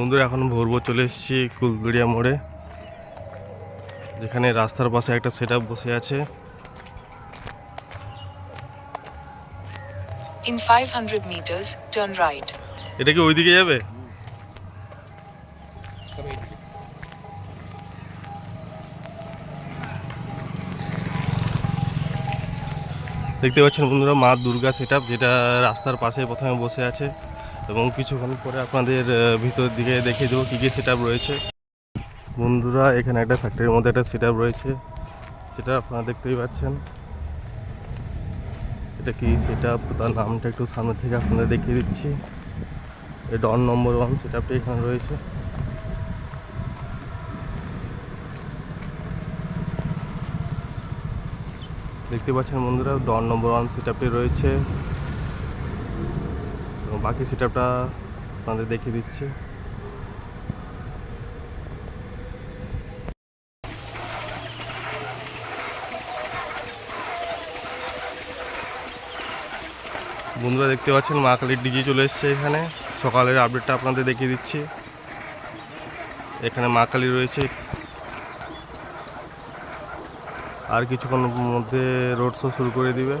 বন্ধুরা এখন ভোর ভোর চলে এসেছি কুলগড়িয়া মোড়ে যেখানে রাস্তার পাশে একটা সেট বসে আছে। In 500 meters, turn right. এটা কি ওইদিকে যাবে? দেখতে পাচ্ছেন বন্ধুরা মা দুর্গা সেট যেটা রাস্তার পাশে প্রথমে বসে আছে। এবং কিছুক্ষণ পরে আপনাদের ভিতর দিকে দেখিয়ে দেবো কী কী সেট রয়েছে। বন্ধুরা, এখানে একটা ফ্যাক্টরির মধ্যে একটা সেট রয়েছে, যেটা আপনারা দেখতেই পাচ্ছেন। এটা কি সেট তার নামটা একটু সামনে থেকে আপনাদের দেখিয়ে দিচ্ছি। এই ডন নম্বর ওয়ান সেট এখানে রয়েছে। দেখতে পাচ্ছেন বন্ধুরা ডন নম্বর ওয়ান সেট রয়েছে। এবং বাকি সেট আপনাদের দেখিয়ে দিচ্ছি। বন্ধুরা দেখতে পাচ্ছেন, মা কালীর ডিজি চলে এসছে এখানে। সকালের আপডেটটা আপনাদের দেখিয়ে দিচ্ছি। এখানে মা কালী রয়েছে। আর কিছুক্ষণের মধ্যে রোড শো শুরু করে দিবে।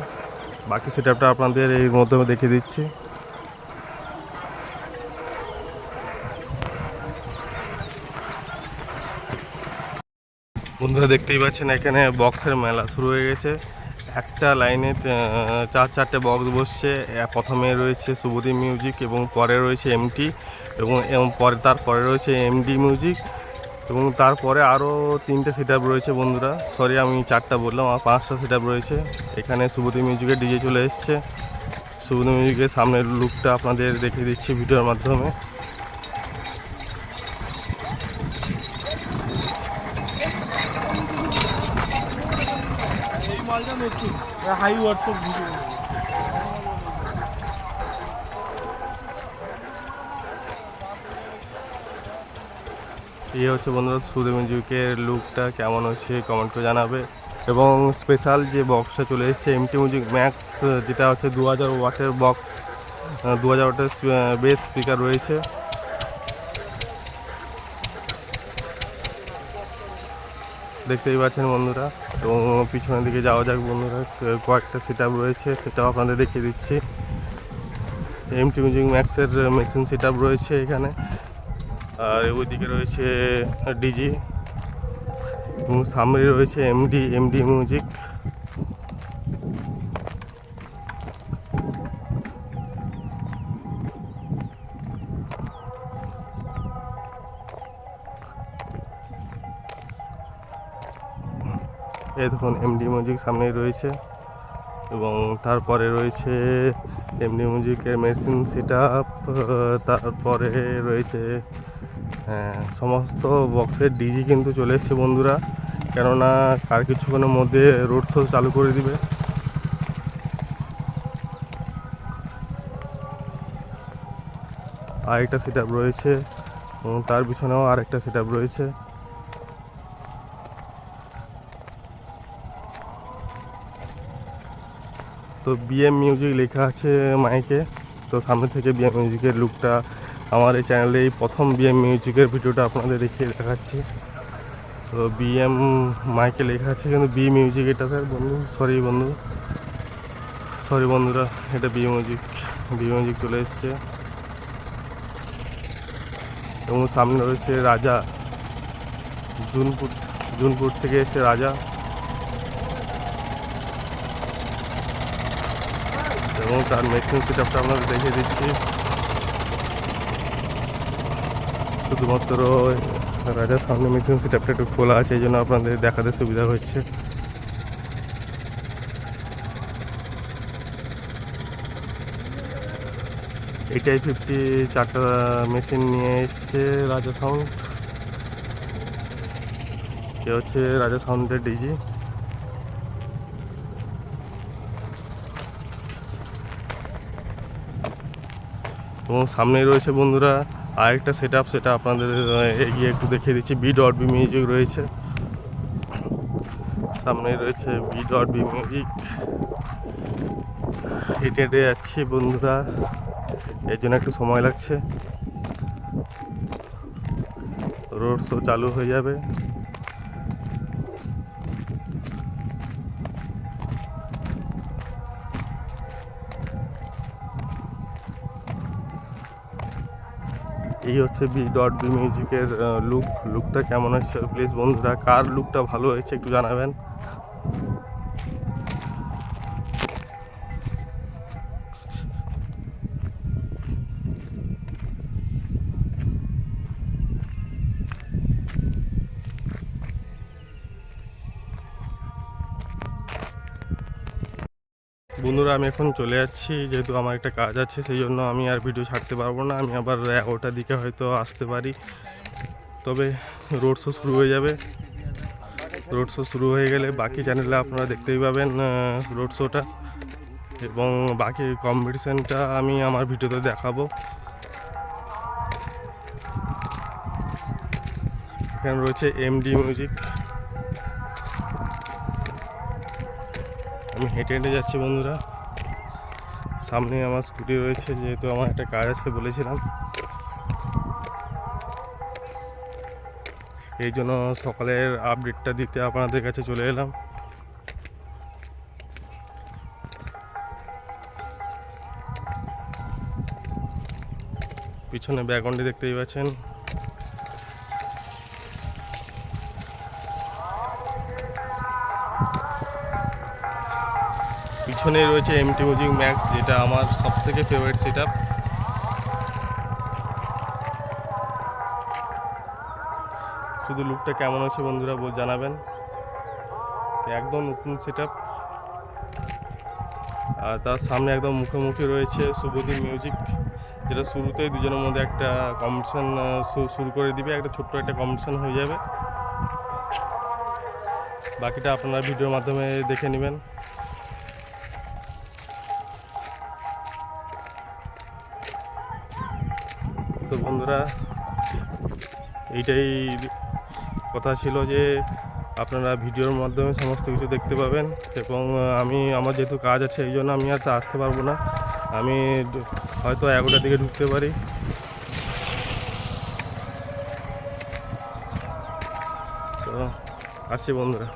বাকি সেটআপটা আপনাদের এই মাধ্যমে দেখিয়ে দিচ্ছি। বন্ধুরা দেখতেই পাচ্ছেন, এখানে বক্সের মেলা শুরু হয়ে গেছে। একটা লাইনে চার, চারটে বক্স বসছে। প্রথমে রয়েছে শুভদীপ মিউজিক এবং পরে রয়েছে এমটি এবং পরে, তারপরে রয়েছে এমডি মিউজিক এবং তারপরে আরও তিনটে সেট রয়েছে বন্ধুরা। সরি আমি চারটা বললাম আর পাঁচটা সেট রয়েছে। এখানে শুভদীপ মিউজিকের ডিজে চলে এসছে। শুভদীপ মিউজিকের সামনের লুকটা আপনাদের দেখিয়ে দিচ্ছি ভিডিওর মাধ্যমে এই মালটা নতুন হাই হোয়াটসঅ্যাপ ভিডিও এই হচ্ছে বন্ধুরা সুদেব মিউজিকের লুকটা কেমন হচ্ছে কমেন্ট করে জানাবে। এবং স্পেশাল যে বক্সটা চলে এসেছে এমটি মিউজিক ম্যাক্স যেটা হচ্ছে দু হাজার ওয়াটের বক্স দু হাজার ওয়াটের বেস স্পিকার রয়েছে। দেখতেই পাচ্ছেন বন্ধুরা। তো পিছনের দিকে যাওয়া যাক বন্ধুরা। কয়েকটা সেট রয়েছে সেটাও আপনাদের দেখিয়ে দিচ্ছি। এমটি মিউজিক ম্যাক্সের মেশিন সেট রয়েছে এখানে। আর ওইদিকে রয়েছে ডিজি এবং সামনে রয়েছে এমডি এমডি মিউজিক এই দেখুন এমডি মিউজিক সামনেই রয়েছে এবং তারপরে রয়েছে এমডি মিউজিকের মেশিন সেট তারপরে রয়েছে হ্যাঁ সমস্ত বক্সের ডিজি কিন্তু চলে এসছে বন্ধুরা। কেননা কার কিছুক্ষণের মধ্যে রোড শো চালু করে দিবে। আরেকটা সেট রয়েছে, এবং তার পিছনেও আরেকটা সেট রয়েছে। তো বিএম মিউজিক লেখা আছে মাইকে। তো সামনে থেকে বিএম মিউজিকের লুকটা আমার এই চ্যানেলে এই প্রথম বিএম মিউজিকের ভিডিওটা আপনাদের দেখিয়ে দেখাচ্ছি। তো বিএম মাইকে লেখা আছে কিন্তু বি মিউজিক এটা স্যার বন্ধু সরি বন্ধু। সরি বন্ধুরা, এটা বি মিউজিক বি মিউজিক চলে এসছে। এবং সামনে রয়েছে রাজা, জুনপুর জুনপুর থেকে এসছে রাজা। এবং তার মেশিন সেট আপটা আপনাদের দেখিয়ে দিচ্ছি। শুধুমাত্র রাজার সামনে মেশিন সেট আপটা একটু খোলা আছে, এই জন্য আপনাদের দেখাতে সুবিধা হচ্ছে। এটাই ফিফটি চারটা মেশিন নিয়ে এসছে রাজা সাউন্ড এ হচ্ছে রাজা সাউন্ডের ডিজি এবং সামনেই রয়েছে বন্ধুরা আরেকটা সেট আপ সেটা আপনাদের এগিয়ে একটু দেখিয়ে দিচ্ছি। বি ডট বি মিউজিক রয়েছে। সামনেই রয়েছে বি ডট বি মিউজিক হেঁটে হেঁটে যাচ্ছি বন্ধুরা। এর জন্য একটু সময় লাগছে। রোড শো চালু হয়ে যাবে। এই হচ্ছে বি ডট বি মিউজিকের লুক লুকটা কেমন হচ্ছে প্লিজ বন্ধুরা, কার লুকটা ভালো হয়েছে একটু জানাবেন। বন্ধুরা, আমি এখন চলে যাচ্ছি। যেহেতু আমার একটা কাজ আছে, সেই জন্য আমি আর ভিডিও ছাড়তে পারব না। আমি আবার এগারোটার দিকে হয়তো আসতে পারি। তবে রোড শো শুরু হয়ে যাবে। রোড শো শুরু হয়ে গেলে বাকি চ্যানেলে আপনারা দেখতেই পাবেন রোড শোটা। এবং বাকি কম্পিটিশানটা আমি আমার ভিডিওতে দেখাবো। এখানে রয়েছে এমডি মিউজিক আমি হেঁটে হেঁটে যাচ্ছি বন্ধুরা। সামনে আমার স্কুটি রয়েছে, যেহেতু আমার একটা কাজ আছে বলেছিলাম। এই জন্য সকালের আপডেটটা দিতে আপনাদের কাছে চলে এলাম। পিছনে ব্যাকগ্রাউন্ডে দেখতেই পাচ্ছেন। পিছনে রয়েছে এমটি মিউজিক ম্যাক্স যেটা আমার সব থেকে ফেভারিট সেট শুধু লুকটা কেমন হচ্ছে বন্ধুরা জানাবেন। একদম নতুন সেট আর তার সামনে একদম মুখোমুখি রয়েছে শুভদীপ মিউজিক যেটা শুরুতেই দুজনের মধ্যে একটা কম্পিটিশান শুরু করে দিবে। একটা ছোট্ট একটা কম্পিটিশান হয়ে যাবে। বাকিটা আপনারা ভিডিওর মাধ্যমে দেখে নেবেন। তো বন্ধুরা, এইটাই কথা ছিল যে আপনারা ভিডিওর মাধ্যমে সমস্ত কিছু দেখতে পাবেন এবং আমি, আমার যেহেতু কাজ আছে, এই জন্য আমি আর আসতে পারব না। আমি হয়তো এগারোটার দিকে ঢুকতে পারি। তো, আসছি বন্ধুরা।